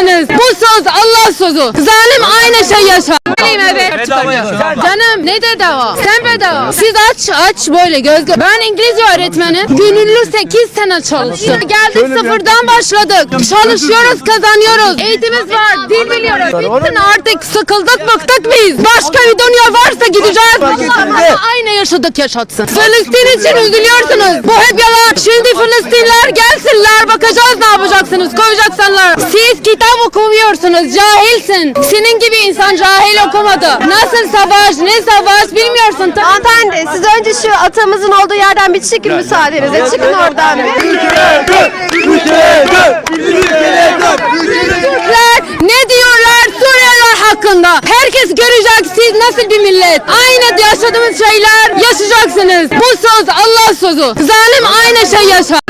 göreceksiniz. Bu söz Allah sözü. Zalim aynı şey yaşar. Söyleyeyim evet. Canım ne bedava? Sen bedava. Siz aç aç böyle göz göz. Ben İngilizce öğretmenim. Gönüllü 8 sene çalıştım. Geldik sıfırdan başladık. Çalışıyoruz kazanıyoruz. Eğitimimiz var. Dil biliyoruz. Bittin artık sıkıldık bıktık biz. Başka bir dünya varsa gideceğiz. Allah aynı yaşadık yaşatsın. Filistin için üzülüyorsunuz. Bu hep yalan. Şimdi Filistinler gelsinler. Bakacağız ne yapacaksınız. Koyacaksınlar. Siz kitap okumuyorsunuz. Cahilsin. Senin gibi insan cahil okumadı. Nasıl savaş ne savaş bilmiyorsun. Tamam. Hanımefendi siz önce şu atamızın olduğu yerden bir çıkın müsaadenizle. Çıkın oradan. Türkler ne diyorlar Suriyeliler hakkında? Herkes görecek siz nasıl bir millet. Aynı yaşadığımız şeyler yaşayacaksınız. Bu söz Allah sözü. Zalim aynı şey yaşar.